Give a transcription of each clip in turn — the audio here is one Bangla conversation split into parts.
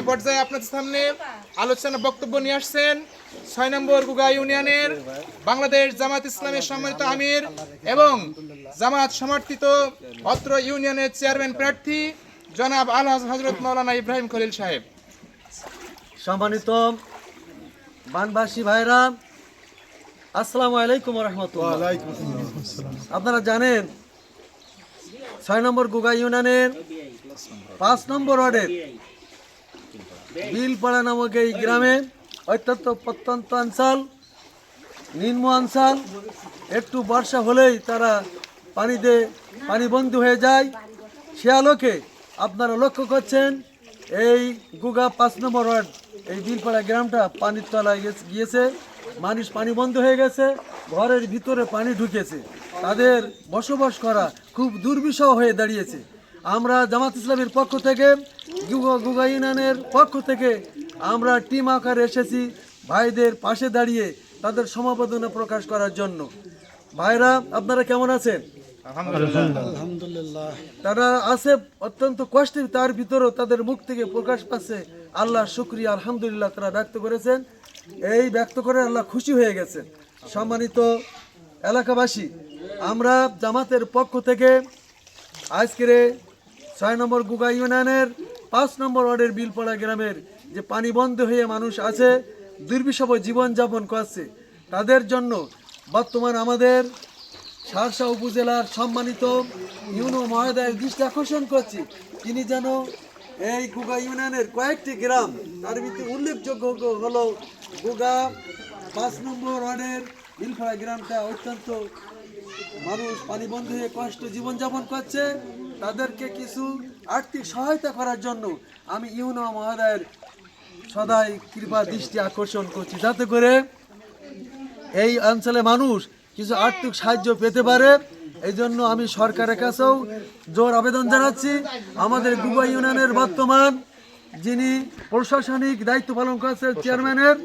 এ পর্যায়ে আপনাদের সামনে আলোচনা বক্তব্য নিয়ে আসছেন ছয় নম্বর গুগা ইউনিয়নের বাংলাদেশ জামাত ইসলামের সম্মানিত আমির এবং জামাত সমর্থিত অত্র ইউনিয়নের চেয়ারম্যান প্রার্থী জনাব আল হজরত মৌলানা ইব্রাহিম খলিল সাহেব। সম্মানিত বানবাসী ভাইরা আসসালামু আলাইকুম রহমতুল্লাহ। আপনারা জানেন ছয় নম্বর গুগা ইউনিয়নের পাঁচ নম্বর ওয়ার্ডের বিলপাড়া নামক এই গ্রামে অত্যন্ত প্রত্যন্ত অঞ্চল নিম্ন অঞ্চল একটু বর্ষা হলেই তারা পানিতে পানিবন্দী হয়ে যায়। সে আলোকে আপনারা লক্ষ্য করছেন, এই গুগা পাঁচ নম্বর ওয়ার্ড, এই বিলপাড়া গ্রামটা পানির তলায় গিয়েছে। মানুষ পানি বন্ধ হয়ে গেছে, ঘরের ভিতরে পানি ঢুকেছে। তাদের বসবাস করা খুব দুর্বিষহ হয়ে দাঁড়িয়েছে। আমরা জামাত ইসলামের পক্ষ থেকে গুগা ইউনিয়নের পক্ষ থেকে আমরা টিম আকারে এসেছি ভাইদের পাশে দাঁড়িয়ে তাদের সমাবেদনা প্রকাশ করার জন্য। ভাইরা আপনারা কেমন আছেন? তারা আছে অত্যন্ত কষ্টে তার ভিতরেও তাদের মুখ থেকে প্রকাশ পাচ্ছে আল্লাহ শুক্রিয়া আলহামদুলিল্লাহ তারা ব্যক্ত করেছেন। এই ব্যক্ত করে আল্লাহ খুশি হয়ে গেছেন। সম্মানিত এলাকাবাসী আমরা জামাতের পক্ষ থেকে আজকের ছয় নম্বর গুগা ইউনিয়নের, পাঁচ নম্বর ওয়ার্ডের বিলপাড়া গ্রামের যে পানি বন্ধ হয়ে মানুষ আছে, দুর্বিষহ জীবনযাপন করছে, তাদের জন্য বর্তমান আমাদের সারসা উপজেলার সম্মানিত ইউনো মহোদয়ের দৃষ্টি আকর্ষণ করছি। তিনি যেন এই গুগা ইউনিয়নের কয়েকটি গ্রাম, তার ভিতরে উল্লেখযোগ্য হলো গুগা, পাঁচ নম্বর ওয়ার্ডের বিলফাড়া গ্রামটা অত্যন্ত মানুষ পানি বন্ধ হয়ে কষ্ট জীবনযাপন করছে। তাদেরকে কিছু আর্থিক সহায়তা করার জন্য আমি ইউনো মহোদয়ের সদাই কৃপা দৃষ্টি আকর্ষণ করছি। যাতে করে এই অঞ্চলে মানুষ কিছু আর্থিক সাহায্য পেতে পারে। এই জন্য আমি সরকারের কাছেও জোর আবেদন জানাচ্ছি। আমাদের গুবা ইউনিয়নের বর্তমান যিনি প্রশাসনিক দায়িত্ব পালন করছে চেয়ারম্যানের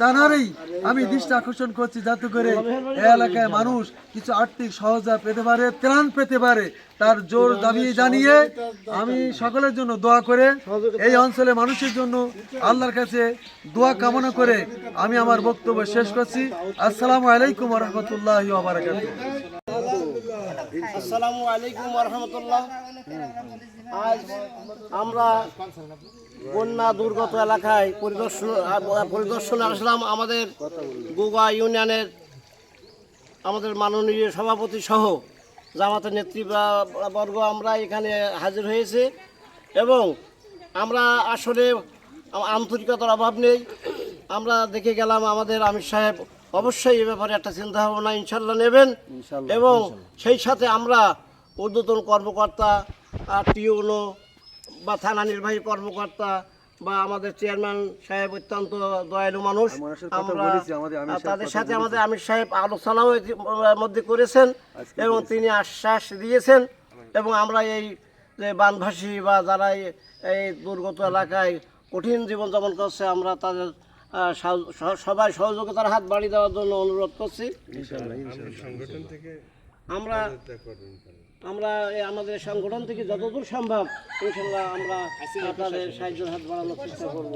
তানারই আমি দৃষ্টি আকর্ষণ করছি যাতে করে এই এলাকায় মানুষ কিছু আর্থিক সহজা পেতে পারে ত্রাণ পেতে পারে তার জোর দাবি জানিয়ে আমি সকলের জন্য দোয়া করে এই অঞ্চলে মানুষের জন্য আল্লাহর কাছে দোয়া কামনা করে আমি আমার বক্তব্য শেষ করছি। আসসালামু আলাইকুম রহমতুল্লাহ আসসালামু আলাইকুম রহমতুল্লাহ। আজ আমরা বন্যা দুর্গত এলাকায় পরিদর্শন পরিদর্শনে আসলাম আমাদের গোগা ইউনিয়নের আমাদের মাননীয় সভাপতি সহ জামাতের নেতৃবর্গ আমরা এখানে হাজির হয়েছে এবং আমরা আসলে আন্তরিকতার অভাব নেই। আমরা দেখে গেলাম আমাদের আমির সাহেব অবশ্যই এ ব্যাপারে একটা চিন্তা ভাবনা ইনশাল্লাহ নেবেন। এবং সেই সাথে আমরা ঊর্ধ্বতন কর্মকর্তা টিউনো বা থানা নির্বাহী কর্মকর্তা বা আমাদের চেয়ারম্যান সাহেব অত্যন্ত দয়ালু মানুষ আমরা তাদের সাথে আমাদের আমির সাহেব আলোচনাও মধ্যে করেছেন এবং তিনি আশ্বাস দিয়েছেন এবং আমরা এই যে বানভাসী বা যারা এই- এই দুর্গত এলাকায় কঠিন জীবনযাপন করছে আমরা তাদের সবাই সহযোগিতার হাত বাড়িয়ে দেওয়ার জন্য অনুরোধ করছি। আমরা আমরা এই আমাদের সংগঠন থেকে যতদূর সম্ভব ইনশাল্লাহ আমরা তাদের সাহায্যের হাত বাড়ানোর চেষ্টা করব।